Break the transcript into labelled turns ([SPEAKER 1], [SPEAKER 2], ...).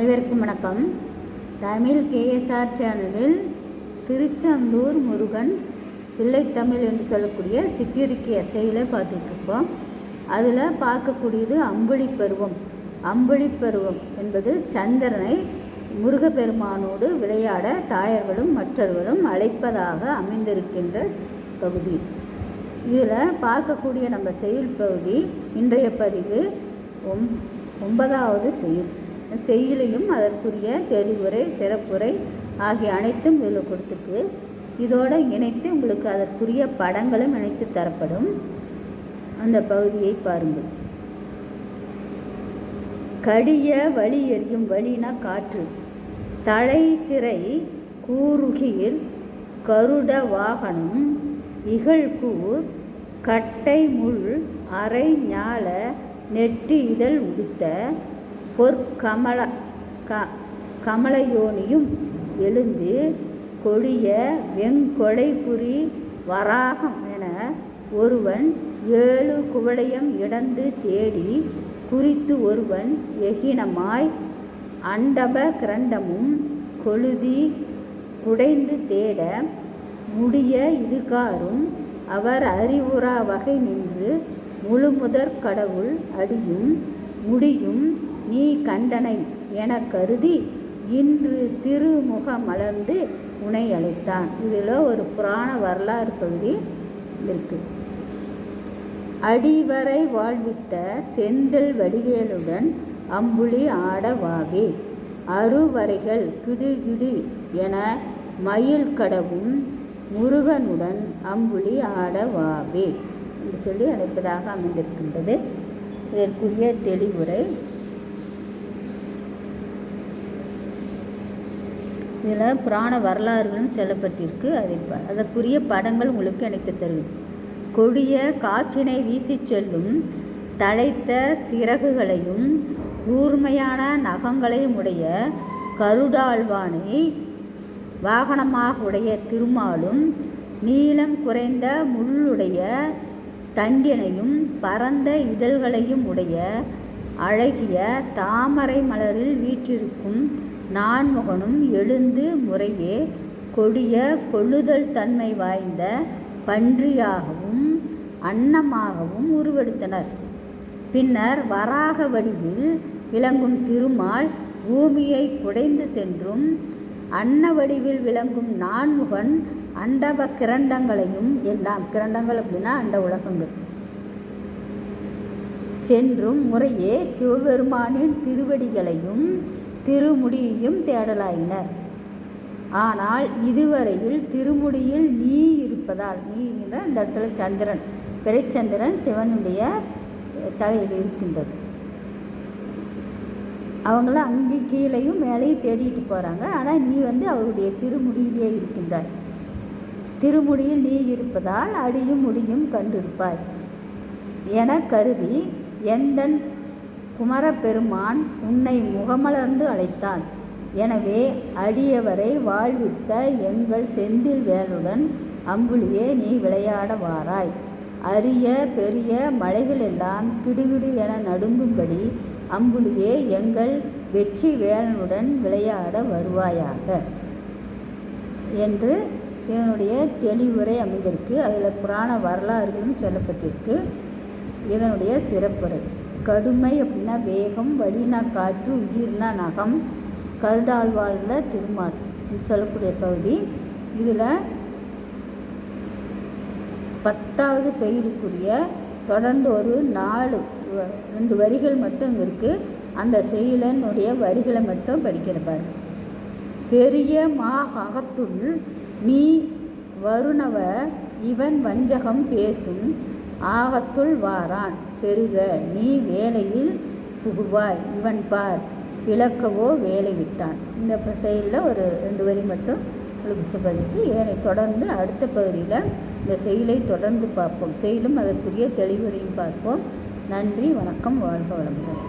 [SPEAKER 1] அனைவருக்கும் வணக்கம். தமிழ் கேஎஸ்ஆர் சேனலில் திருச்செந்தூர் முருகன் பிள்ளைத்தமிழ் என்று சொல்லக்கூடிய சிற்றிருக்கிய செயலை பார்த்துட்ருக்கோம். அதில் பார்க்கக்கூடியது அம்புலி பருவம். அம்புலி பருவம் என்பது சந்திரனை முருகப்பெருமானோடு விளையாட தாயர்களும் மற்றவர்களும் அழைப்பதாக அமைந்திருக்கின்ற பகுதி. இதில் பார்க்கக்கூடிய நம்ம செயல் பகுதி இன்றைய பதிவு ஒம் ஒன்பதாவது செயல். செய்யுளையும் அதற்குரிய தெளிவுரை சிறப்புரை ஆகிய அனைத்தும் இதில் கொடுத்துருக்கு. இதோடு இணைத்து உங்களுக்கு அதற்குரிய படங்களும் இணைத்து தரப்படும். அந்த பகுதியை பாருங்கள். கடிய வழி எறியும் வழினா காற்று. தலை சிறை கூறுகீர் கருட வாகனம். இகழ்கூர் கட்டை முள் அரை ஞால நெட்டி இதழ் உடுத்த. பொற்கமல க கமலயோனியும் எழுந்து கொடிய வெங்கொடைபுரி வராகம் என ஒருவன் ஏழு குவளையம் இடந்து தேடி குறித்து ஒருவன் எகினமாய் அண்டப கிரண்டமும் கொழுதி குடைந்து தேட முடிய இதுகாரும் அவர் அறிவுறா வகை நின்று முழுமுதற் கடவுள் அடியும் முடியும் நீ கண்டனை என கருதி இன்று திருமுகம் மலர்ந்து உனை அழைத்தான். இதில் ஒரு புராண வரலாறு பகுதி இருக்கு. அடிவரை வாழ்வித்த செந்தில் வடிவேலுடன் அம்புலி ஆட வாவே. அருவரைகள் கிடுகிடு என மயில் கடவும் முருகனுடன் அம்புலி ஆட வாவே என்று சொல்லி அழைப்பதாக அமைந்திருக்கின்றது. இதற்குரிய தெளிவுரை இதில் புராண வரலாறுகளும் சொல்லப்பட்டிருக்கு. அதை அதற்குரிய படங்கள் உங்களுக்கு எனக்கு தருவேன் கொடிய காற்றினை வீசி செல்லும் தழைத்த சிறகுகளையும் கூர்மையான நகங்களையும் உடைய கருடாழ்வானை வாகனமாக உடைய திருமாலும் நீளம் குறைந்த முள்ளுடைய தண்டினையும் பரந்த இதழ்களையும் உடைய அழகிய தாமரை மலரில் வீற்றிருக்கும் நான்முகனும் எழுந்து முறையே கொடிய கொள்ளுதல் தன்மை வாய்ந்த பன்றியாகவும் அன்னமாகவும் உருவெடுத்தனர். பின்னர் வராக வடிவில் விளங்கும் திருமால் பூமியை குடைந்து சென்றும் அன்ன வடிவில் விளங்கும் நான்முகன் அண்டப கிரண்டங்களையும் எல்லாம் கிரண்டங்கள் அப்படின்னா அண்ட உலகங்கள் சென்றும் முறையே சிவபெருமானின் திருவடிகளையும் திருமுடியையும் தேடலாயினர். ஆனால் இதுவரையில் திருமுடியில் நீ இருப்பதால் நீங்கிற இந்த இடத்துல சந்திரன் பிறைச்சந்திரன் சிவனுடைய தலையில் இருக்கின்றது. அவங்களாம் அங்கே கீழேயும் மேலேயும் தேடிட்டு போகிறாங்க ஆனால் நீ வந்து அவருடைய திருமுடியிலே இருக்கின்றாய். திருமுடியில் நீ இருப்பதால் அடியும் முடியும் கண்டிருப்பாய். என கருதி எந்தன் குமரப்பெருமான் உன்னை முகமலர்ந்து அழைத்தான். எனவே அடியவரை வாழ்வித்த எங்கள் செந்தில் வேலுடன் அம்புலியே நீ விளையாட வாராய். அரிய பெரிய மலைகளெல்லாம் கிடுகிடு என நடுங்கும்படி அம்புலியே எங்கள் வெற்றி வேலனுடன் விளையாட வருவாயாக என்று இதனுடைய தெளிவுரை அமைந்திருக்கு. அதில் புராண வரலாறுகளும் சொல்லப்பட்டிருக்கு. இதனுடைய சிறப்புரை. கடுமை அப்படின்னா வேகம் வழினா காற்று உயிர்னா நகம் கருடாழ்வாளில் திருமால் சொல்லக்கூடிய பகுதி. இதில் பத்தாவது செயலுக்குரிய தொடர்ந்து ஒரு நாலு ரெண்டு வரிகள் மட்டும் இங்கே இருக்குது அந்த செயலனுடைய வரிகளை மட்டும் படிக்கிற பெரிய மாகத்துள் நீ வருணவ இவன் வஞ்சகம் பேசும் ஆகத்துள் வாரான். பெருக நீ வேலையில் புகுவாய். இவன் பார் விளக்கவோ வேலை விட்டான். இந்த செயலில் ஒரு ரெண்டு வரி மட்டும் உங்களுக்கு சுபதிக்கு இதனை தொடர்ந்து அடுத்த பகுதியில் இந்த செயலை தொடர்ந்து பார்ப்போம். செயலும் அதற்குரிய தெளிவுரையும் பார்ப்போம். நன்றி வணக்கம் வாழ்க வளமுடன்.